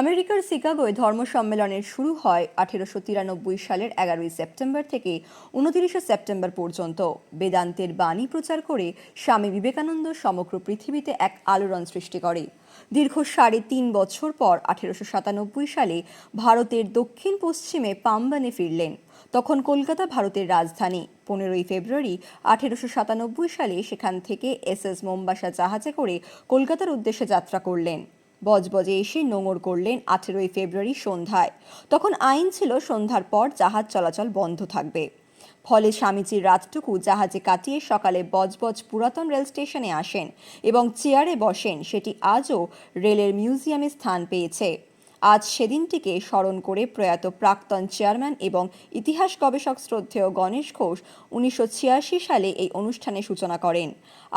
আমেরিকার শিকাগোয় ধর্ম সম্মেলনের শুরু হয় আঠেরোশো তিরানব্বই সালের এগারোই সেপ্টেম্বর থেকে উনতিরিশে সেপ্টেম্বর পর্যন্ত। বেদান্তের বাণী প্রচার করে স্বামী বিবেকানন্দ সমগ্র পৃথিবীতে এক আলোড়ন সৃষ্টি করে। দীর্ঘ সাড়ে তিন বছর পর আঠেরোশো সাতানব্বই সালে ভারতের দক্ষিণ পশ্চিমে পাম্বানে ফিরলেন। তখন কলকাতা ভারতের রাজধানী। পনেরোই ফেব্রুয়ারি আঠেরোশো সাতানব্বই সালে সেখান থেকে এস এস মোম্বাসা জাহাজে করে কলকাতার উদ্দেশ্যে যাত্রা করলেন। বজবজে এসে নোঙর করলেন আঠেরোই ফেব্রুয়ারি সন্ধ্যায়। তখন আইন ছিল সন্ধ্যার পর জাহাজ চলাচল বন্ধ থাকবে। ফলে স্বামীজির রাতটুকু জাহাজে কাটিয়ে সকালে বজবজ পুরাতন রেল স্টেশনে আসেন এবং চেয়ারে বসেন, সেটি আজও রেলের মিউজিয়ামে স্থান পেয়েছে। আজ সেদিনটিকে স্মরণ করে প্রয়াত প্রাক্তন চেয়ারম্যান এবং ইতিহাস গবেষক শ্রদ্ধেয় গণেশ ঘোষ উনিশশো ছিয়াশি সালে এই অনুষ্ঠানে সূচনা করেন।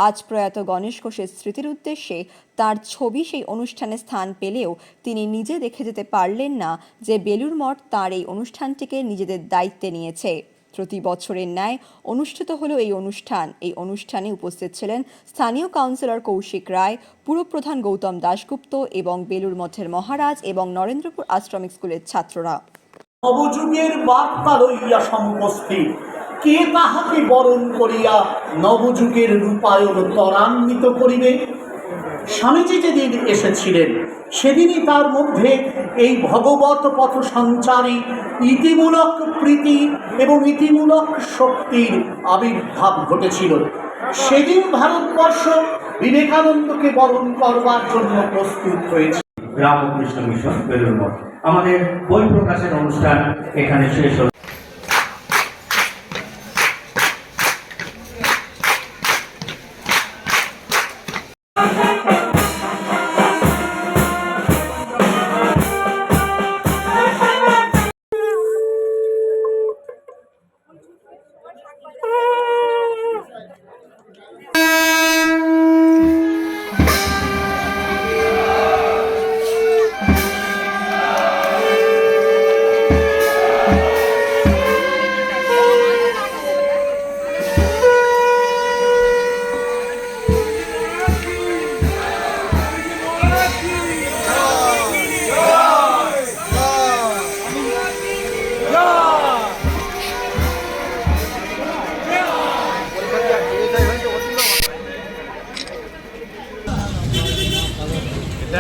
আজ প্রয়াত গণেশ ঘোষের স্মৃতির উদ্দেশ্যে তার ছবি সেই অনুষ্ঠানে স্থান পেলেও তিনি নিজে দেখে যেতে পারলেন না যে বেলুর মঠ তাঁর এই অনুষ্ঠানটিকে নিজেদের দায়িত্বে নিয়েছে। প্রতি বছরের ন্যায় অনুষ্ঠিত হলো এই অনুষ্ঠান। এই অনুষ্ঠানে উপস্থিত ছিলেন স্থানীয় কাউন্সিলর কৌশিক রায়, পুরপ্রধান গৌতম দাশগুপ্ত এবং বেলুর মঠের মহারাজ এবং নরেন্দ্রপুর আশ্রমিক স্কুলের ছাত্ররা। নবযুগের বার্তা লইয়া সমুপস্থিত। কে তাহাকে বরণ করিয়া নবযুগের রূপায়ণ ত্বরান্বিত করিবে? স্বামীজি যেদিন এসেছিলেন, সেদিনই তার মধ্যে এই ভগবত পথ সঞ্চারী ইতিমূলক প্রীতি এবং ইতিমূলক শক্তির আবির্ভাব ঘটেছিল। সেদিন ভারতবর্ষ বিবেকানন্দকে বরণ করবার জন্য প্রস্তুত হয়েছে। রামকৃষ্ণ মিশন বেলুর আমাদের বই প্রকাশের অনুষ্ঠান এখানে শেষ হল।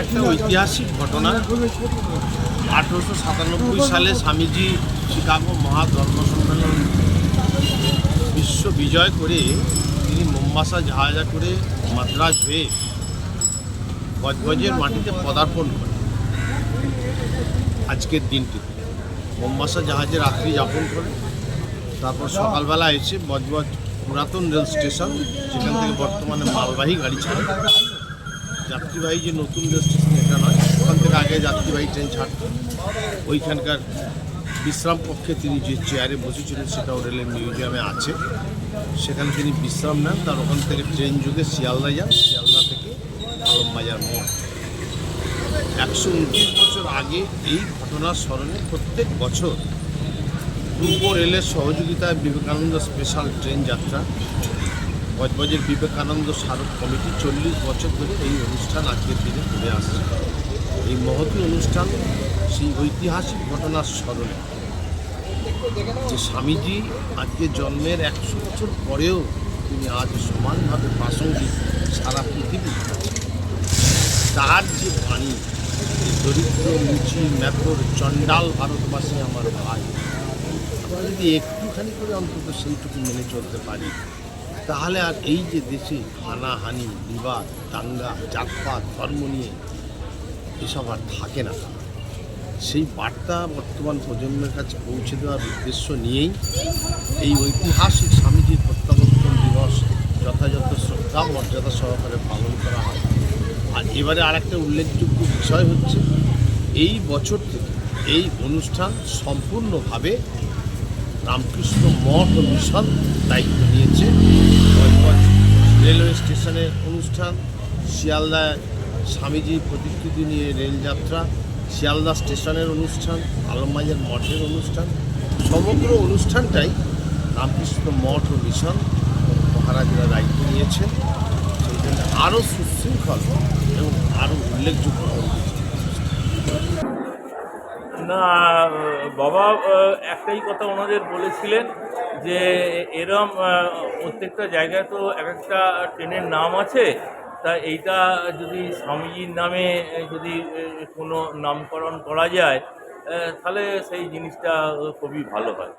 একটা ঐতিহাসিক ঘটনা। আঠেরোশো সাতানব্বই সালে স্বামীজি শিকাগো মহাধর্ম সম্মেলন বিশ্ব বিজয় করে তিনি মোম্বাসা জাহাজা করে মাদ্রাজ হয়ে গজগজের মাটিতে পদার্পণ করেন। আজকের দিনটি। মোম্বাসা জাহাজে রাত্রি যাপন করে তারপর সকালবেলা এসে বজবজ পুরাতন রেল স্টেশন, যেখান থেকে বর্তমানে মালবাহী গাড়ি ছাড়ে যাত্রীবাহী যে নতুন রেল স্টেশন এটা নয়, ওখান থেকে আগে যাত্রীবাহী ট্রেন ছাড়ত। ওইখানকার বিশ্রাম কক্ষে তিনি যে চেয়ারে বসেছিলেন সেটাও রেলের মিউজিয়ামে আছে। সেখানে তিনি বিশ্রাম নেন, তার ওখান থেকে ট্রেন যুগে শিয়ালদা যান, শিয়ালদা থেকে আলমবাজার মোড়। একশো উনত্রিশ বছর আগে এই ঘটনার স্মরণে প্রত্যেক বছর পূর্ব রেলের সহযোগিতায় বিবেকানন্দ স্পেশাল ট্রেন যাত্রা বজবজের বিবেকানন্দ স্মারক কমিটি চল্লিশ বছর ধরে এই অনুষ্ঠান আজকের দিনে করে আসছে। এই মহতী অনুষ্ঠান সেই ঐতিহাসিক ঘটনার স্মরণে। যে স্বামীজি আজকে জন্মের একশো বছর পরেও তিনি আজ সমানভাবে প্রাসঙ্গিক সারা পৃথিবীর কাছে তার যে বাণী দরিদ্র মুচি মেথর চণ্ডাল ভারতবাসী আমার ভাই। আমরা যদি একটুখানি করে অন্তত সেইটুকু মেনে চলতে পারি। তাহলে আর এই যে দেশে হানাহানি, বিবাদ, দাঙ্গা, জাতপাত, ধর্ম নিয়ে এসব আর থাকে না। সেই বার্তা বর্তমান প্রজন্মের কাছে পৌঁছে দেওয়ার উদ্দেশ্য নিয়েই এই ঐতিহাসিক স্বামীজির প্রত্যাবর্তন দিবস যথাযথ শ্রদ্ধা, মর্যাদা সহকারে পালন করা হয়। আর এবারে আরেকটা উল্লেখযোগ্য বিষয় হচ্ছে, এই বছর থেকে এই অনুষ্ঠান সম্পূর্ণভাবে রামকৃষ্ণ মঠ ও মিশন দায়িত্ব নিয়েছে। রেলওয়ে স্টেশনের অনুষ্ঠান শিয়ালদায় স্বামীজির প্রতিকৃতি নিয়ে রেলযাত্রা, শিয়ালদা স্টেশনের অনুষ্ঠান, আলমবাজার মঠের অনুষ্ঠান। সমগ্র অনুষ্ঠানটাই রামকৃষ্ণ মঠ ও মিশন মহারাজরা দায়িত্ব নিয়েছেন। সেই জন্য আরও সুশৃঙ্খল এবং আরও উল্লেখযোগ্য না, বাবা একটাই কথা ওনাদের বলেছিলেন যে এরম প্রত্যেকটা জায়গায় তো এক একটা ট্রেনের নাম আছে। তা এইটা যদি স্বামীজির নামে যদি কোনো নামকরণ করা যায় তাহলে সেই জিনিসটা খুবই ভালো হয়।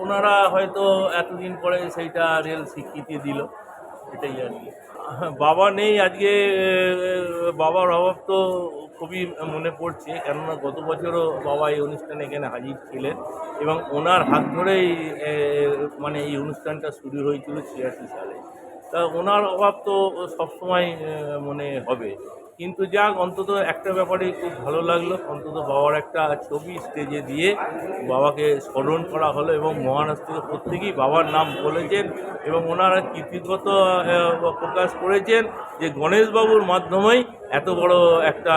ওনারা হয়তো এতদিন পরে সেইটা রেল স্বীকৃতি দিল, এটাই আর কি। বাবা নেই আজকে বাবার অভাব তো খুবই মনে পড়ছে, কেননা গত বছরও বাবা এই অনুষ্ঠানে এখানে হাজির ছিলেন এবং ওনার হাত ধরেই মানে এই অনুষ্ঠানটা শুরু হয়েছিল ছিয়াশি সালে। তা ওনার অভাব তো সবসময় মনে হবে। কিন্তু যাক অন্তত একটা ব্যাপারে খুব ভালো লাগল। অন্তত বাবার একটা ছবি স্টেজে দিয়ে বাবাকে স্মরণ করা হলো এবং মহারাজ থেকে প্রত্যেকেই বাবার নাম বলেছেন এবং ওনারা কৃতজ্ঞতা আহ, প্রকাশ করেছেন যে গণেশবাবুর মাধ্যমেই এত বড় একটা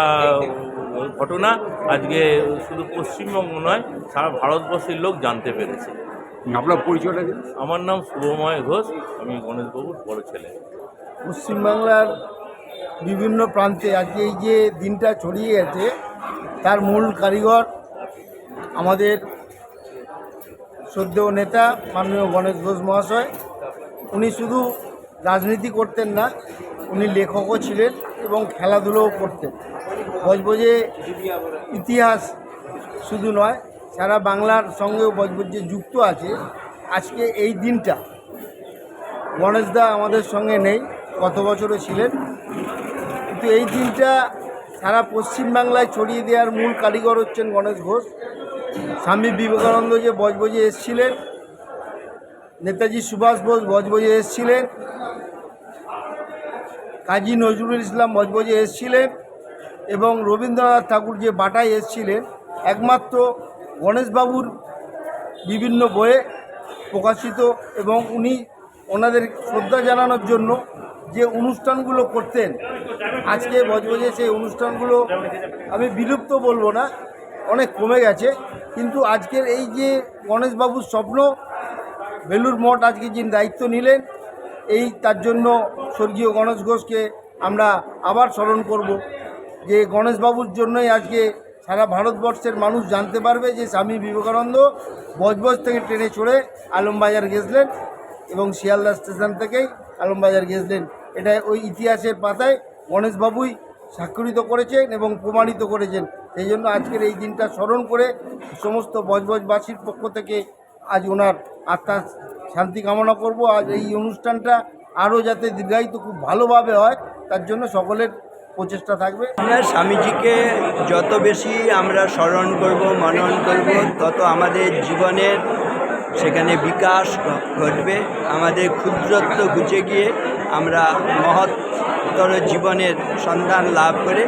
ঘটনা আজকে শুধু পশ্চিমবঙ্গ নয় সারা ভারতবর্ষের লোক জানতে পেরেছে। আপনার পরিচয়টা আমার নাম শুভময় ঘোষ আমি গণেশবাবুর বড় ছেলে। পশ্চিমবাংলার বিভিন্ন প্রান্তে আজকে এই যে দিনটা ছড়িয়ে গেছে, তার মূল কারিগর আমাদের শ্রদ্ধেয় নেতা মাননীয় গণেশ ঘোষ মহাশয়। উনি শুধু রাজনীতি করতেন না, উনি লেখকও ছিলেন এবং খেলাধুলোও করতেন। বজবজে ইতিহাস শুধু নয়, সারা বাংলার সঙ্গেও বজবজ যুক্ত আছে। আজকে এই দিনটা গণেশদা আমাদের সঙ্গে নেই গত বছরও ছিলেন। কিন্তু এই দিনটা সারা পশ্চিমবাংলায় ছড়িয়ে দেওয়ার মূল কারিগর হচ্ছেন গণেশ ঘোষ। স্বামী বিবেকানন্দ যে বজবজে এসছিলেন, নেতাজি সুভাষ বোস বজবজে এসছিলেন, কাজী নজরুল ইসলাম বজবজে এসছিলেন এবং রবীন্দ্রনাথ ঠাকুর যে বাটায় এসছিলেন, একমাত্র গণেশবাবুর বিভিন্ন বইয়ে প্রকাশিত এবং উনি ওনাদের শ্রদ্ধা জানানোর জন্য যে অনুষ্ঠানগুলো করতেন, আজকে বজবজে সেই অনুষ্ঠানগুলো আমি বিলুপ্ত বলব না, অনেক কমে গেছে। কিন্তু আজকের এই যে গণেশবাবুর স্বপ্ন বেলুর মঠ আজকে যিনি দায়িত্ব নিলেন, এই তার জন্য স্বর্গীয় গণেশ ঘোষকে আমরা আবার স্মরণ করব যে গণেশবাবুর জন্যই আজকে সারা ভারতবর্ষের মানুষ জানতে পারবে যে স্বামী বিবেকানন্দ বজবজ থেকে ট্রেনে চড়ে আলমবাজার গেছিলেন এবং শিয়ালদা স্টেশন থেকেই আলমবাজার গেছিলেন। এটা ওই ইতিহাসের পাতায় গণেশবাবুই স্বাক্ষরিত করেছেন এবং প্রমাণিত করেছেন। সেই জন্য আজকের এই দিনটা স্মরণ করে সমস্ত বজবজবাসীর পক্ষ থেকে আজ ওনার আত্মার শান্তি কামনা করব। আজ এই অনুষ্ঠানটা আরও যাতে দীর্ঘায়িত খুব ভালোভাবে হয়, তার জন্য সকলের প্রচেষ্টা থাকবে। আমরা স্বামীজিকে যত বেশি আমরা স্মরণ করব, মনন করব, তত আমাদের জীবনের সেখানে বিকাশ ঘটবে। আমাদের ক্ষুদ্রত্ব ঘুচে গিয়ে আমরা মহত্তর জীবনের সন্ধান লাভ করে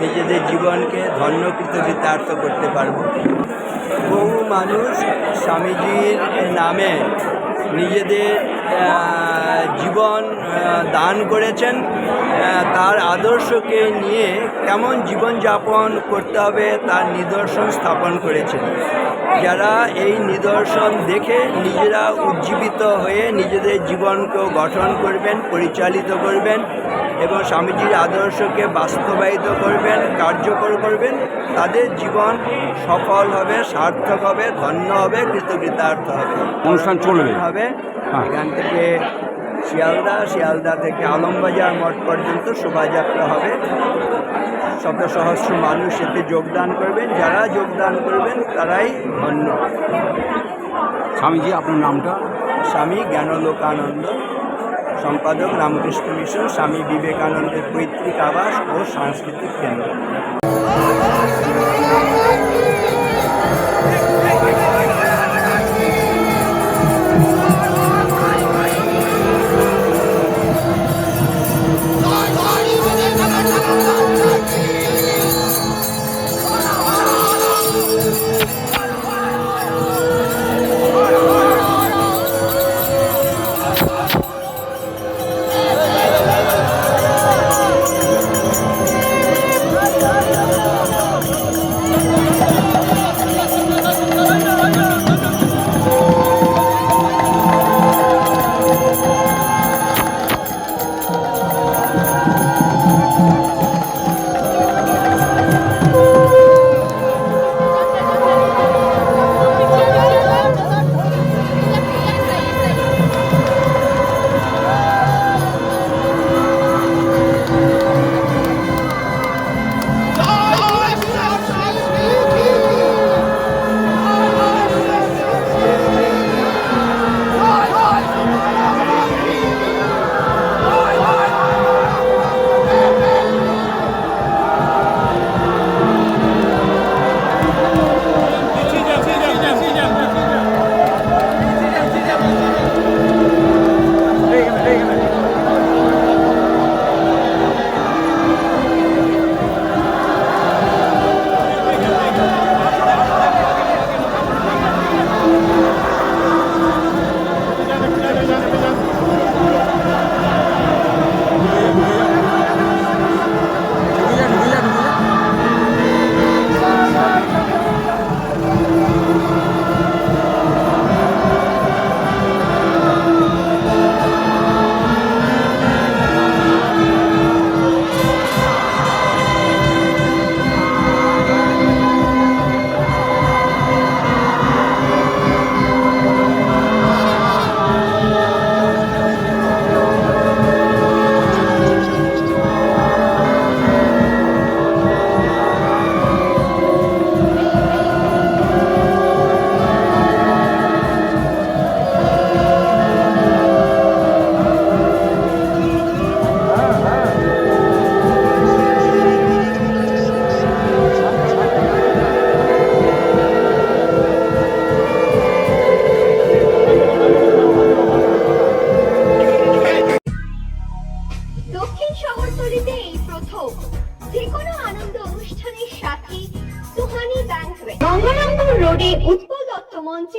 নিজেদের জীবনকে ধন্য কৃতকৃতার্থ করতে পারব। বহু মানুষ স্বামীজির নামে নিজেদের জীবন দান করেছেন তার আদর্শকে নিয়ে কেমন জীবনযাপন করতে হবে তার নিদর্শন স্থাপন করেছেন। যারা এই নিদর্শন দেখে নিজেরা উজ্জীবিত হয়ে নিজেদের জীবনকে গঠন করবেন পরিচালিত করবেন এবং স্বামীজির আদর্শকে বাস্তবায়িত করবেন কার্যকর করবেন তাদের জীবন সফল হবে সার্থক হবে ধন্য হবে কৃতকৃতার্থ হবে। অনুষ্ঠান চলবে। হবে। হ্যাঁ। এখান থেকে শিয়ালদা শিয়ালদা থেকে আলমবাজার মঠ পর্যন্ত শোভাযাত্রা হবে। শত সহস্র মানুষ এতে যোগদান করবেন। যারা যোগদান করবেন তারাই ধন্য। স্বামীজি আপনার নামটা? স্বামী জ্ঞানলোকানন্দ সম্পাদক রামকৃষ্ণ মিশন স্বামী বিবেকানন্দের পৈতৃক আবাস ও সাংস্কৃতিক কেন্দ্র।